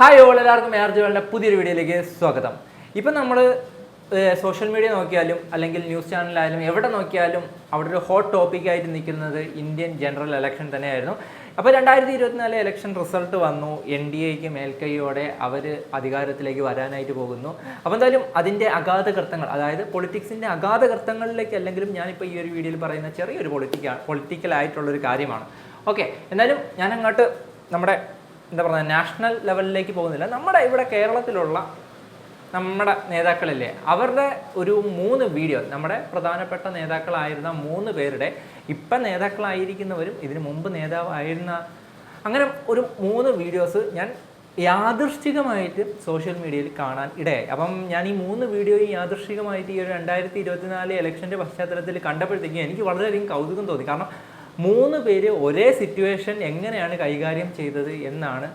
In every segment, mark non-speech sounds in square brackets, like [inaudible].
Hi all എല്ലാവർക്കും മേർജുകളുടെ പുതിയൊരു വീഡിയോയിലേക്ക് സ്വാഗതം. ഇപ്പം നമ്മൾ സോഷ്യൽ മീഡിയ നോക്കിയാലും അല്ലെങ്കിൽ ന്യൂസ് ചാനലായാലും എവിടെ നോക്കിയാലും അവിടെ ഒരു ഹോട്ട് ടോപ്പിക്കായിട്ട് നിൽക്കുന്നത് ഇന്ത്യൻ ജനറൽ ഇലക്ഷൻ തന്നെയായിരുന്നു. അപ്പോൾ രണ്ടായിരത്തി ഇരുപത്തിനാല് ഇലക്ഷൻ റിസൾട്ട് വന്നു എൻ ഡി എക്ക് മേൽക്കൈയോടെ അവർ അധികാരത്തിലേക്ക് വരാനായിട്ട് പോകുന്നു. അപ്പോൾ എന്തായാലും അതിന്റെ അഗാധകൃത്തങ്ങൾ അതായത് പൊളിറ്റിക്സിന്റെ അഗാധകൃത്തങ്ങളിലേക്ക് അല്ലെങ്കിലും ഞാനിപ്പോൾ ഈ ഒരു വീഡിയോയിൽ പറയുന്ന ചെറിയൊരു പൊളിറ്റിക്കാണ് പൊളിറ്റിക്കലായിട്ടുള്ളൊരു കാര്യമാണ്. ഓക്കെ എന്നാലും ഞാൻ അങ്ങോട്ട് നമ്മുടെ എന്താ പറയുക നാഷണൽ ലെവലിലേക്ക് പോകുന്നില്ല. നമ്മുടെ ഇവിടെ കേരളത്തിലുള്ള നമ്മുടെ നേതാക്കളില്ലേ അവരുടെ ഒരു മൂന്ന് വീഡിയോ നമ്മുടെ പ്രധാനപ്പെട്ട നേതാക്കളായിരുന്ന മൂന്ന് പേരുടെ ഇപ്പം നേതാക്കളായിരിക്കുന്നവരും ഇതിനു മുമ്പ് നേതാവായിരുന്ന അങ്ങനെ ഒരു മൂന്ന് വീഡിയോസ് ഞാൻ യാദൃശ്ചികമായിട്ട് സോഷ്യൽ മീഡിയയിൽ കാണാൻ ഇടയായി. അപ്പം ഞാൻ ഈ മൂന്ന് വീഡിയോയും യാദൃശ്ചികമായിട്ട് ഈ ഒരു രണ്ടായിരത്തി ഇരുപത്തിനാല് ഇലക്ഷന്റെ പശ്ചാത്തലത്തിൽ കണ്ടപ്പോഴത്തേക്കും എനിക്ക് വളരെയധികം കൗതുകം തോന്നി. കാരണം മൂന്ന് പേര് ഒരേ സിറ്റുവേഷൻ എങ്ങനെയാണ് കൈകാര്യം ചെയ്തത് എന്നാണ്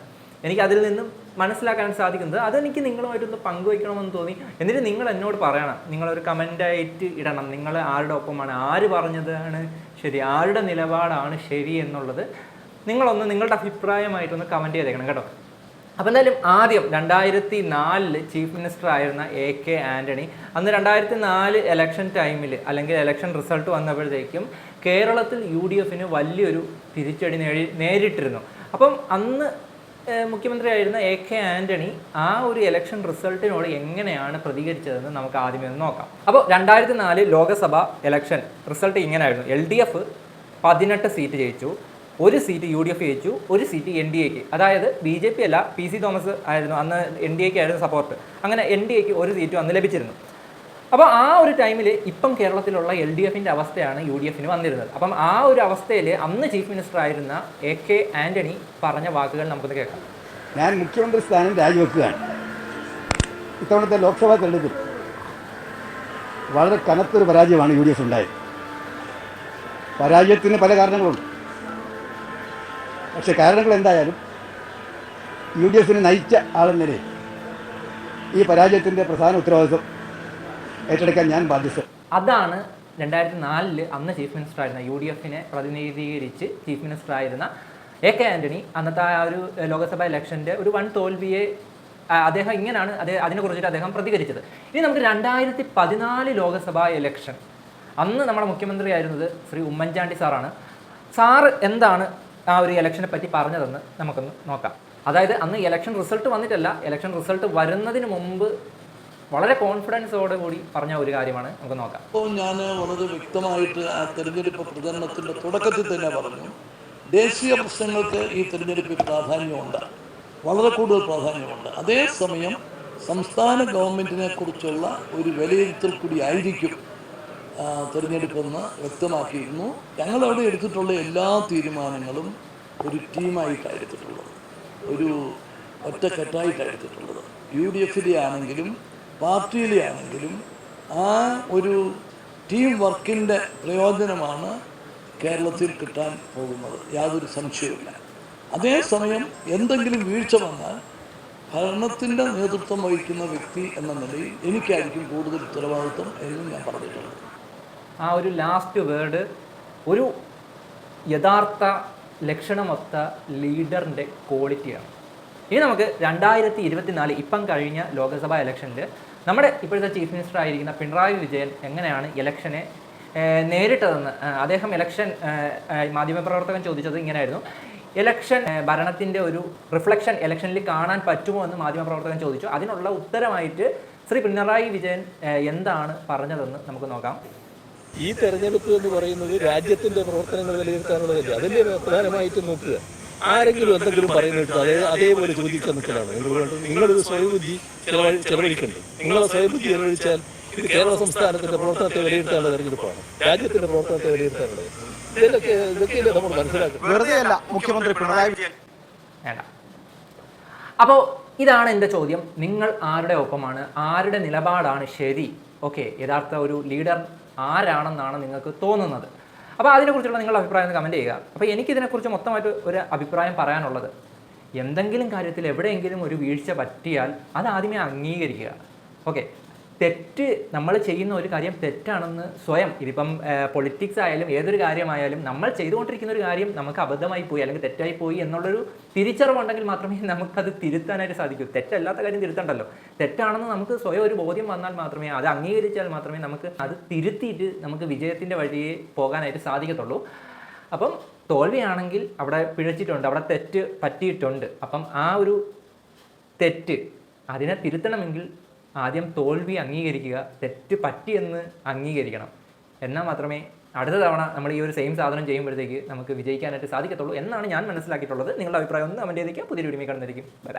എനിക്ക് അതിൽ നിന്നും മനസ്സിലാക്കാൻ സാധിക്കുന്നത്. അതെനിക്ക് നിങ്ങളുമായിട്ടൊന്ന് പങ്കുവയ്ക്കണമെന്ന് തോന്നി. എന്നിട്ട് നിങ്ങൾ എന്നോട് പറയണം. നിങ്ങളൊരു കമന്റായിട്ട് ഇടണം. നിങ്ങൾ ആരുടെ ഒപ്പമാണ്? ആര് പറഞ്ഞതാണ് ശരി? ആരുടെ നിലപാടാണ് ശരി എന്നുള്ളത് നിങ്ങളൊന്ന് നിങ്ങളുടെ അഭിപ്രായമായിട്ടൊന്ന് കമന്റ് ചെയ്തേക്കണം കേട്ടോ. അപ്പോൾ എന്തായാലും ആദ്യം രണ്ടായിരത്തി നാലിൽ ചീഫ് മിനിസ്റ്റർ ആയിരുന്ന എ കെ ആന്റണി അന്ന് രണ്ടായിരത്തി നാല് എലക്ഷൻ ടൈമിൽ അല്ലെങ്കിൽ എലക്ഷൻ റിസൾട്ട് വന്നപ്പോഴത്തേക്കും കേരളത്തിൽ യു ഡി എഫിന് വലിയൊരു തിരിച്ചടി നേടി നേരിട്ടിരുന്നു. അപ്പം അന്ന് മുഖ്യമന്ത്രി മുഖ്യമന്ത്രിയായിരുന്ന എ കെ ആന്റണി ആ ഒരു ഇലക്ഷൻ റിസൾട്ടിനോട് എങ്ങനെയാണ് പ്രതികരിച്ചതെന്ന് നമുക്ക് ആദ്യമേ ഒന്ന് നോക്കാം. അപ്പോൾ രണ്ടായിരത്തി നാല് ലോക്സഭ ഇലക്ഷൻ റിസൾട്ട് ഇങ്ങനെയായിരുന്നു. എൽ ഡി എഫ് പതിനെട്ട് സീറ്റ് ജയിച്ചു. ഒരു സീറ്റ് യു ഡി എഫ് ജയിച്ചു ഒരു സീറ്റ് എൻ ഡി എക്ക് അതായത് ബി ജെ പി അല്ല പി സി തോമസ് ആയിരുന്നു അന്ന് എൻ ഡി എക്ക് ആയിരുന്നു സപ്പോർട്ട് അങ്ങനെ എൻ ഡി എക്ക് ഒരു സീറ്റും അന്ന് ലഭിച്ചിരുന്നു. അപ്പോൾ ആ ഒരു ടൈമിൽ ഇപ്പം കേരളത്തിലുള്ള എൽ ഡി എഫിന്റെ അവസ്ഥയാണ് യു ഡി എഫിന് വന്നിരുന്നത്. അപ്പം ആ ഒരു അവസ്ഥയിൽ അന്ന് ചീഫ് മിനിസ്റ്റർ ആയിരുന്ന എ കെ ആന്റണി പറഞ്ഞ വാക്കുകൾ നമുക്കൊന്ന് കേൾക്കാം. ഞാൻ മുഖ്യമന്ത്രി സ്ഥാനം രാജിവെക്കുകയാണ്. ഇത്തവണത്തെ ലോക്സഭാ തെരഞ്ഞെടുപ്പിൽ വളരെ കനത്തൊരു പരാജയമാണ് യു ഡി എഫ് ഉണ്ടായത്. പരാജയത്തിന് പല കാരണങ്ങളുണ്ട്. പക്ഷെ കാരണങ്ങൾ എന്തായാലും യു ഡി എഫിനെ നയിച്ച ആളെന്ന ഈ പരാജയത്തിന്റെ പ്രധാന ഉത്തരവാദിത്വം ഏറ്റെടുക്കാൻ ഞാൻ ബാധ്യസ്ഥ അതാണ് രണ്ടായിരത്തി നാലിൽ അന്ന് ചീഫ് മിനിസ്റ്റർ ആയിരുന്ന യു ഡി എഫിനെ പ്രതിനിധീകരിച്ച് ചീഫ് മിനിസ്റ്റർ ആയിരുന്ന എ കെ ആന്റണി അന്നത്തെ ആ ഒരു ലോക്സഭാ ഇലക്ഷന്റെ ഒരു വൺ തോൽവിയെ അദ്ദേഹം ഇങ്ങനെയാണ് അദ്ദേഹം അതിനെക്കുറിച്ചിട്ട് അദ്ദേഹം പ്രതികരിച്ചത്. ഇനി നമുക്ക് രണ്ടായിരത്തി പതിനാല് ലോക്സഭാ ഇലക്ഷൻ. അന്ന് നമ്മുടെ മുഖ്യമന്ത്രി ആയിരുന്നത് ശ്രീ ഉമ്മൻചാണ്ടി സാറാണ്. സാറ് എന്താണ് ആ ഒരു ഇലക്ഷനെ പറ്റി പറഞ്ഞതെന്ന് നമുക്കൊന്ന് നോക്കാം. അതായത് അന്ന് ഇലക്ഷൻ റിസൾട്ട് വന്നിട്ടല്ല ഇലക്ഷൻ റിസൾട്ട് വരുന്നതിന് മുമ്പ് വളരെ കോൺഫിഡൻസോടെ കൂടി പറഞ്ഞ ഒരു കാര്യമാണ് നമുക്ക് നോക്കാം. ഇപ്പോൾ ഞാൻ വളരെ വ്യക്തമായിട്ട് ആ തെരഞ്ഞെടുപ്പ് പ്രചരണത്തിന്റെ തുടക്കത്തിൽ തന്നെ പറഞ്ഞു ദേശീയ പ്രശ്നങ്ങൾക്ക് ഈ തെരഞ്ഞെടുപ്പിൽ പ്രാധാന്യമുണ്ട്. വളരെ കൂടുതൽ പ്രാധാന്യമുണ്ട്. അതേസമയം സംസ്ഥാന ഗവൺമെന്റിനെ കുറിച്ചുള്ള ഒരു വിലയിരുത്തൽ കൂടി ആയിരിക്കും. തെരഞ്ഞെടുപ്പെന്ന് വ്യക്തമാക്കിയിരുന്നു. ഞങ്ങളവിടെ എടുത്തിട്ടുള്ള എല്ലാ തീരുമാനങ്ങളും ഒരു ടീമായിട്ടാണ് എടുത്തിട്ടുള്ളത്. ഒരു ഒറ്റക്കെട്ടായിട്ടാണ് എടുത്തിട്ടുള്ളത്. യു ഡി എഫിലെ ആണെങ്കിലും പാർട്ടിയിലെ ആണെങ്കിലും ആ ഒരു ടീം വർക്കിന്റെ പ്രയോജനമാണ് കേരളത്തിൽ കിട്ടാൻ പോകുന്നത്. യാതൊരു സംശയവുമില്ല. അതേസമയം എന്തെങ്കിലും വീഴ്ച വന്നാൽ ഭരണത്തിന്റെ നേതൃത്വം വഹിക്കുന്ന വ്യക്തി എന്ന നിലയിൽ എനിക്കായിരിക്കും കൂടുതൽ ഉത്തരവാദിത്വം എന്നും ഞാൻ പറഞ്ഞിട്ടുണ്ട്. ആ ഒരു ലാസ്റ്റ് വേർഡ് ഒരു യഥാർത്ഥ ലക്ഷണമൊത്ത ലീഡറിന്റെ ക്വാളിറ്റിയാണ് ഇനി നമുക്ക് രണ്ടായിരത്തി ഇരുപത്തിനാല് ഇപ്പം കഴിഞ്ഞ ലോക്സഭാ ഇലക്ഷനിൽ നമ്മുടെ ഇപ്പോഴത്തെ ചീഫ് മിനിസ്റ്റർ ആയിരിക്കുന്ന പിണറായി വിജയൻ എങ്ങനെയാണ് ഇലക്ഷനെ നേരിട്ടതെന്ന് അദ്ദേഹം ഇലക്ഷൻ മാധ്യമപ്രവർത്തകൻ ചോദിച്ചത് ഇങ്ങനെയായിരുന്നു. ഇലക്ഷൻ ഭരണത്തിന്റെ ഒരു റിഫ്ലക്ഷൻ ഇലക്ഷനിൽ കാണാൻ പറ്റുമോ എന്ന് മാധ്യമപ്രവർത്തകൻ ചോദിച്ചു. അതിനുള്ള ഉത്തരമായിട്ട് ശ്രീ പിണറായി വിജയൻ എന്താണ് പറഞ്ഞതെന്ന് നമുക്ക് നോക്കാം. ഈ തെരഞ്ഞെടുപ്പ് എന്ന് പറയുന്നത് രാജ്യത്തിന്റെ പ്രവർത്തനങ്ങൾ വിലയിരുത്താനുള്ളതല്ലേ? അതിന്റെ പ്രധാനമായിട്ടും നോക്കുക. ആരെങ്കിലും എന്തെങ്കിലും പറയുന്നിട്ട് അതേ അതേപോലെ ചോദിക്കാൻ നിൽക്കലാണ്. നിങ്ങൾ വേണ്ടത് നിങ്ങളിത് സ്വയബുദ്ധി ചെലവഴി ചെലവഴിക്കണ്ടേ? നിങ്ങളെ സ്വയബുദ്ധി ചെലവഴിച്ചാൽ ഇത് കേരള സംസ്ഥാനത്തിന്റെ പ്രവർത്തനത്തെ വിലയിരുത്താനുള്ള തെരഞ്ഞെടുപ്പാണ്. രാജ്യത്തിന്റെ പ്രവർത്തനത്തെ വിലയിരുത്താനുള്ളത്. ഇതൊക്കെ ഇതൊക്കെയല്ലേ നമ്മൾ മനസ്സിലാക്കുന്നത് മുഖ്യമന്ത്രി പിണറായി വിജയൻ. അപ്പോൾ ഇതാണ് എന്റെ ചോദ്യം. നിങ്ങൾ ആരുടെ ഒപ്പമാണ്? ആരുടെ നിലപാടാണ് ശരി? ഓക്കെ യഥാർത്ഥ ഒരു ലീഡർ ആരാണെന്നാണ് നിങ്ങൾക്ക് തോന്നുന്നത്. അപ്പോൾ അതിനെക്കുറിച്ചുള്ള നിങ്ങളുടെ അഭിപ്രായം ഒന്ന് കമന്റ് ചെയ്യുക. അപ്പോൾ എനിക്കിതിനെക്കുറിച്ച് മൊത്തമായിട്ട് ഒരു അഭിപ്രായം പറയാനുള്ളത് എന്തെങ്കിലും കാര്യത്തിൽ എവിടെയെങ്കിലും ഒരു വീഴ്ച പറ്റിയാൽ അത് ആദ്യമേ അംഗീകരിക്കുക. ഓക്കെ തെറ്റ് നമ്മൾ ചെയ്യുന്ന ഒരു കാര്യം തെറ്റാണെന്ന് സ്വയം ഇതിപ്പം പൊളിറ്റിക്സ് ആയാലും ഏതൊരു കാര്യമായാലും നമ്മൾ ചെയ്തുകൊണ്ടിരിക്കുന്ന ഒരു കാര്യം നമുക്ക് അബദ്ധമായി പോയി അല്ലെങ്കിൽ തെറ്റായി പോയി എന്നുള്ളൊരു തിരിച്ചറിവുണ്ടെങ്കിൽ മാത്രമേ [laughs] നമുക്കത് തിരുത്താനായിട്ട് സാധിക്കൂ. തെറ്റല്ലാത്ത കാര്യം തിരുത്തണ്ടല്ലോ. തെറ്റാണെന്ന് നമുക്ക് സ്വയം ഒരു ബോധ്യം വന്നാൽ മാത്രമേ അത് അംഗീകരിച്ചാൽ മാത്രമേ നമുക്ക് അത് തിരുത്തിയിട്ട് നമുക്ക് വിജയത്തിന്റെ വഴിയെ പോകാനായിട്ട് സാധിക്കത്തുള്ളൂ. അപ്പം തോൽവിയാണെങ്കിൽ അവിടെ പിഴച്ചിട്ടുണ്ട് അവിടെ തെറ്റ് പറ്റിയിട്ടുണ്ട്. അപ്പം ആ ഒരു തെറ്റ് അതിനെ തിരുത്തണമെങ്കിൽ ആദ്യം തോൽവി അംഗീകരിക്കുക തെറ്റ് പറ്റിയെന്ന് അംഗീകരിക്കണം. എന്നാൽ മാത്രമേ അടുത്ത തവണ നമ്മൾ ഈ ഒരു സെയിം സാധനം ചെയ്യുമ്പോഴത്തേക്ക് നമുക്ക് വിജയിക്കാനായിട്ട് സാധിക്കത്തുള്ളൂ എന്നാണ് ഞാൻ മനസ്സിലാക്കിയിട്ടുള്ളത്. നിങ്ങളുടെ അഭിപ്രായം ഒന്ന് അവന്റെ പുതിയൊരു വീഡിയോ കാണുന്നതായിരിക്കും ബൈ